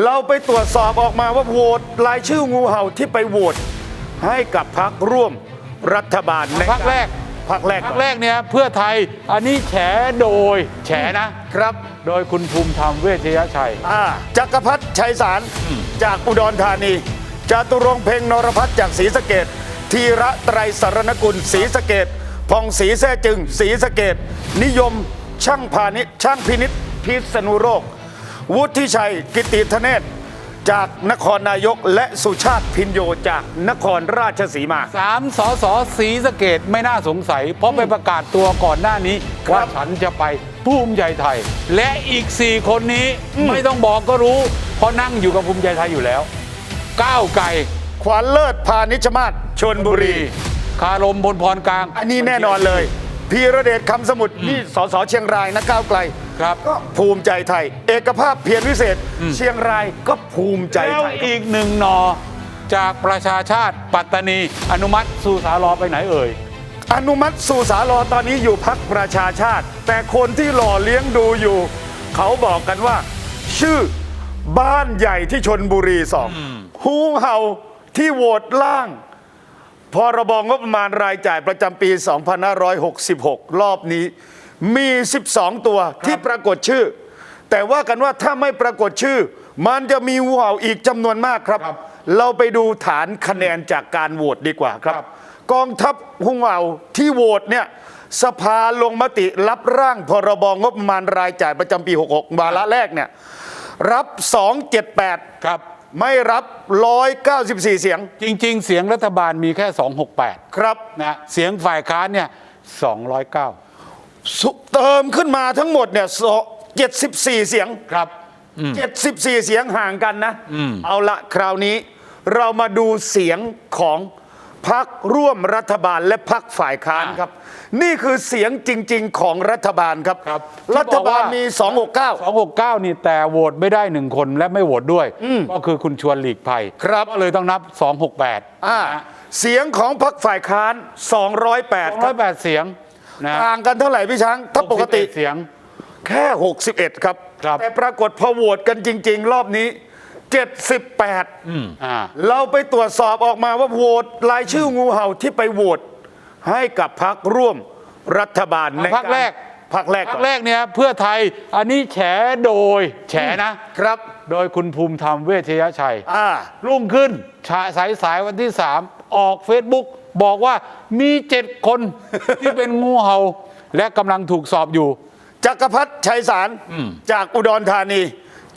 เราไปตรวจสอบออกมาว่าโหวตรายชื่องูเห่าที่ไปโหวตให้กับพักร่วมรัฐบาลในพักแรกพักแรกพัก่กอนแรกเนี่ยเพื่อไทยอันนี้แฉโดย แฉนะครับ โดยคุณภูมิธรรมเวชยชัยอ่าจักรพัฒน์ชัยสารจากอุดรธานีจาตุรงค์เพ็งนรพัฒน์จากศรีสะเกดธีระไตรสารณกุลศรีสะเกดพองศรีแซ่จึงศรีสะเกดนิยมช่างพาณิชย์ช่างพินิษพิษณุโรค วุฒิชัยกิติธเนศจากนครนายกและสุชาติพินโยจากนครราชสีมา สามสสศรีสะเกดไม่น่าสงสัย เพราะไปประกาศตัวก่อนหน้านี้ ครับว่าฉันจะไปภูมิใจไทย และอีก 4 คนนี้ไม่ต้องบอกก็รู้ เพราะนั่งอยู่กับภูมิใจไทยอยู่แล้ว ก้าวไก่ขวัญเลิศพานิชมาศชนบุรี คารมพลพรกลางอันนี้แน่นอนเลย พีระเดชคำสมุทรนี่สสเชียงรายนะก้าวไกล ครับ ก็ภูมิใจไทย เอกภาพเพียรวิเศษ เชียงรายก็ภูมิใจแล้วไทย อีกหนึ่งหนอ จากประชาชาติปัตตานีอนุมัติสู่สารอไปไหนเอ่ย อนุมัติสู่สารอตอนนี้อยู่พักประชาชาติ แต่คนที่หล่อเลี้ยงดูอยู่ เขาบอกกันว่า ชื่อบ้านใหญ่ที่ชนบุรีสองฮูเห่าที่โหวตล่าง พรบงบประมาณรายจ่ายประจำปี 2566 รอบนี้มี 12 ตัวที่ปรากฏชื่อ แต่ว่ากันว่าถ้าไม่ปรากฏชื่อ มันจะมีงูเห่าอีกจำนวนมากครับครับ เราไปดูฐานคะแนนจากการโหวตดีกว่าครับครับกองทัพงูเห่าที่โหวตเนี่ยสภาลงมติรับร่างพรบงบประมาณรายจ่ายประจำปี 66 วาระแรกเนี่ยรับ 278 ครับ ไม่รับ 194 เสียงจริง ๆ เสียงรัฐบาลมีแค่ 268ครับนะเสียงฝ่ายค้านเนี่ย209 สุเติมขึ้นมาทั้งหมดเนี่ยเจ็ดสิบสี่เสียง ครับเจ็ดสิบสี่เสียงห่างกันนะ เอาละคราวนี้เรามาดูเสียงของ พักร่วมรัฐบาลและพักฝ่ายค้านอ่าครับ นี่คือเสียงจริง ๆ ของรัฐบาลครับ ครับรัฐบาลที่บอกว่ามี 269 269 นี่แต่โหวตไม่ได้หนึ่งคนและไม่โหวตด้วย ก็คือคุณชวนหลีกภัยครับก็เลยต้องนับ 268อ่าเสียงของพักฝ่ายค้าน 208ครับ208 เสียงนะห่างกันเท่าไหร่พี่ช้างถ้าปกติ61เสียงแค่ 61ครับครับ แต่ปรากฏพอโหวตกันจริง ๆ รอบนี้ 78อ่าเราไปตรวจสอบออกมาว่าโหวตรายชื่องูเห่าที่ไปโหวตให้กับพักร่วมรัฐบาลในพรรคแรก พักแรกพัก่กอนแรกเนี่ยเพื่อไทยอันนี้แฉโดย แฉนะ ครับโดยคุณภูมิธรรมเวชยชัย อ่า รุ่งขึ้นชาสายสายวันที่ 3 ออกเฟซบุ๊กบอกว่ามีเจ็ดคน ที่เป็นงูเห่า และกำลังถูกสอบอยู่ จักรพัฒน์ชัยสารจากอุดรธานี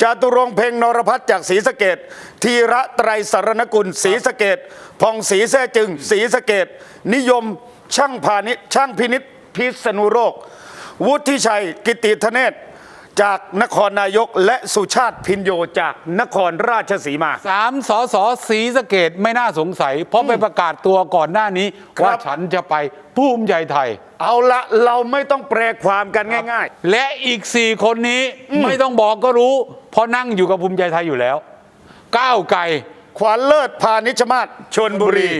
จาตุรงเพ็งนรพัฒจากศรีสะเกดธีระไตรสารณกุลศรีสะเกดพองศรีแซ่จึงศรีสะเกดนิยมช่างพาณิชช่างพินิษพิษณุโรควุฒิชัย กิติธเนศ จากนครนายกและสุชาติพินโยจากนครราชสีมา สามสสศรีสะเกดไม่น่าสงสัย เพราะไปประกาศตัวก่อนหน้านี้ครับ ว่าฉันจะไปภูมิใจไทยเอาเอาละเราไม่ต้องแปลความกันง่าย และอีก 4 คนนี้ไม่ต้องบอกก็รู้ เพราะนั่งอยู่กับภูมิใจไทยอยู่แล้ว ก้าวไก่ๆขวัญเลิศพานิชมาศชนบุรี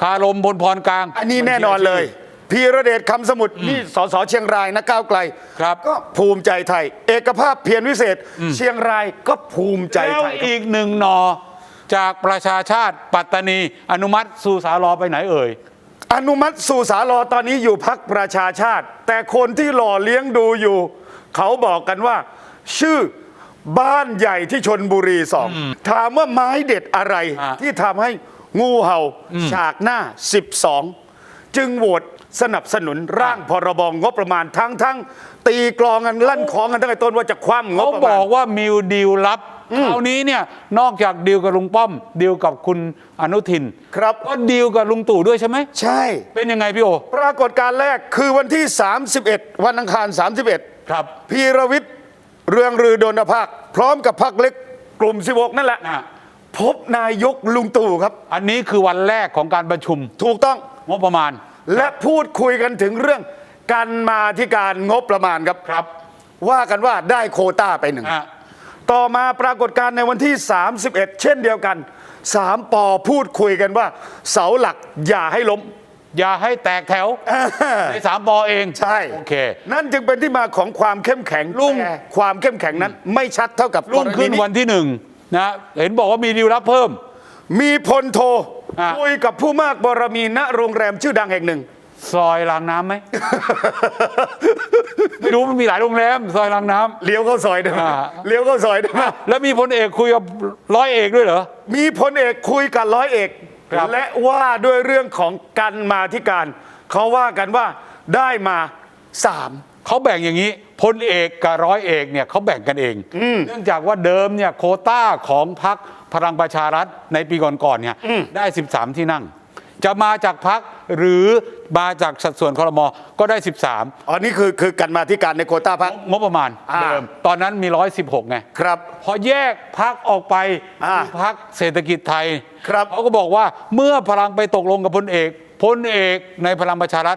คารมพลพรกลางอันนี้แน่นอนเลย พีระเดชคำสมุทรนี่สสเชียงรายนะก้าวไกล ครับ ก็ภูมิใจไทย เอกภาพเพียรวิเศษ เชียงรายก็ภูมิใจแล้วไทยครับอีกหนึ่งหนอจากประชาชาติปัตตานี อนุมัติสู่สารอไปไหนเอ่ย อนุมัติสู่สารอตอนนี้อยู่พักประชาชาติ แต่คนที่หล่อเลี้ยงดูอยู่ เขาบอกกันว่า ชื่อบ้านใหญ่ที่ชนบุรีสองถามว่าไม้เด็ดอะไร อะ ที่ทำให้งูเห่าฉากหน้า 12 จึงโหวต สนับสนุนร่างพรบงบประมาณทั้งทั้งตีกลองกันลั่นของกันตั้งแต่ต้นว่าจะคว่ำงบเขาประบมาอณ กว่ามิวดีลลับคราวนี้เนี่ยนอกจากดีลกับลุงป้อมดีลกับคุณอนุทินครับ ก็ดีลกับลุงตู่ด้วยใช่ไหมใช่ เป็นยังไงพี่โอปรากฏการณ์แรกคือวันที่ 31 วันอังคาร 31 ครับ พีรวิทย์เรืองรือโดนภาค พร้อมกับพรรคเล็กกลุ่ม 16 นั่นแหละ อะ พบนายกลุงตู่ครับ อันนี้คือวันแรกของการประชุมถูกต้อง งบประมาณ และพูดคุยกันถึงเรื่องการมาที่การงบประมาณครับครับ ว่ากันว่าได้โควต้าไปหนึ่งอะ ต่อมาปรากฏการณ์ในวันที่ 31 เช่นเดียวกันสามปอพูดคุยกันว่า เสาหลักอย่าให้ล้ม อย่าให้แตกแถว ในสามปอเองใช่โอเค นั่นจึงเป็นที่มาของความเข้มแข็งลุงแต่ความเข้มแข็งนั้นไม่ชัดเท่ากับรุ่งขึ้นกรณีวันที่หนึ่งนะ เห็นบอกว่ามีดีลลับเพิ่ม มีพลโท อะ คุยกับผู้มากบารมีณโรงแรมชื่อดังแห่งหนึ่ง ซอยรางน้ำไหม ไม่รู้มันมีหลายโรงแรม ซอยรางน้ำ เลี้ยวเข้าซอยได้ไหมอ่า เลี้ยวเข้าซอยได้ไหมแล้วมีพลเอกคุยกับร้อยเอกด้วยเหรอ มีพลเอกคุยกับร้อยเอก ครับ และว่าด้วยเรื่องของกันมาธิการ เขาว่ากันว่าได้มาสามเขาแบ่งอย่างนี้พลเอกกับร้อยเอกเนี่ยเขาแบ่งกันเอง เนื่องจากว่าเดิมเนี่ยโควต้าของพรรค พลังประชารัฐในปีก่อนๆเนี่ยได้ 13 ที่นั่ง จะมาจากพรรคหรือมาจากสัดส่วนครมก็ได้ 13 อ๋อ นี่คือคือกันมาธิการในโควต้าพักงบประมาณอ่าเดิมตอนนั้นมี 116 ไง ครับ พอแยกพักออกไปอ่าคือพักเศรษฐกิจไทย ครับเขาก็บอกว่าเมื่อพลังไปตกลงกับพลเอกพลเอกในพลังประชารัฐ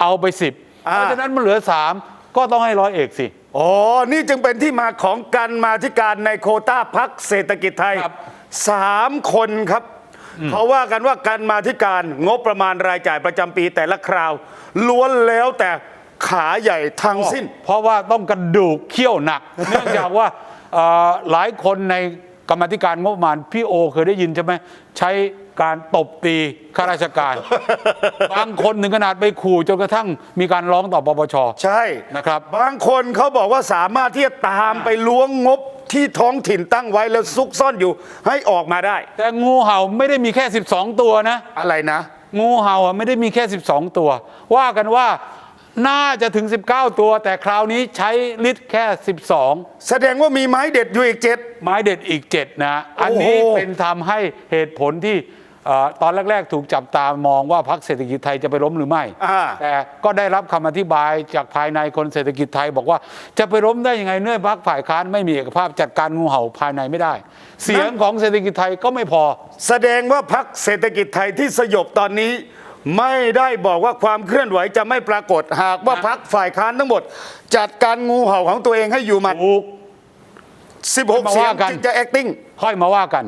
เอาไป 10 เพราะฉะนั้นมันเหลือ 3 ก็ต้องให้ร้อยเอกสิ อ๋อ นี่จึงเป็นที่มาของกันมาธิการในโควต้าพักเศรษฐกิจไทยครับสามคนครับ เขาว่ากันว่ากันมาธิการงบประมาณรายจ่ายประจำปีแต่ละคราว ล้วนแล้วแต่ขาใหญ่ทั้งสิ้น เพราะว่าต้องกระดูกเขี้ยวหนัก เนื่องจากว่าเอ่อหลายคนในก รรมาธิการงบประมาณพี่โอเคยได้ยินใช่ไหมใช้การตบตีข้าราชการ บางคนถึงขนาดไปขู่จนกระทั่งมีการร้องต่อปปชใช่นะครับ บางคนเขาบอกว่าสามารถที่จะตามไปล้วงงบที่ท้องถิ่นตั้งไว้แล้วซุกซ่อนอยู่ให้ออกมาได้ แต่งูเห่าไม่ได้มีแค่ 12 ตัวนะ อะไรนะ งูเห่าอะไม่ได้มีแค่ 12 ตัว ว่ากันว่า น่าจะถึง 19 ตัว แต่คราวนี้ใช้ลิตรแค่ 12 แสดงว่ามีไม้เด็ดอยู่อีกเจ็ด ไม้เด็ดอีก 7 นะ อันนี้โอ้โหเป็นทำให้เหตุผลที่เอ่อตอนแรก ๆ ถูกจับตามองว่าพรรคเศรษฐกิจไทยจะไปล้มหรือไม่ อ่า แต่ก็ได้รับคำอธิบายจากภายในคนเศรษฐกิจไทย บอกว่าจะไปล้มได้ยังไงเนื่องพรรคฝ่ายค้านไม่มีเอกภาพจัดการงูเห่าภายในไม่ได้ เสียงของเศรษฐกิจไทยก็ไม่พอ แสดงว่าพักเศรษฐกิจไทยที่สยบตอนนี้ ไม่ได้บอกว่าความเคลื่อนไหวจะไม่ปรากฏหากว่าพักฝ่ายค้านทั้งหมด จัดการงูเห่าของตัวเองให้อยู่หมัดถูก16มาเสียงว่ากันจึงจะ acting ค่อยมาว่ากัน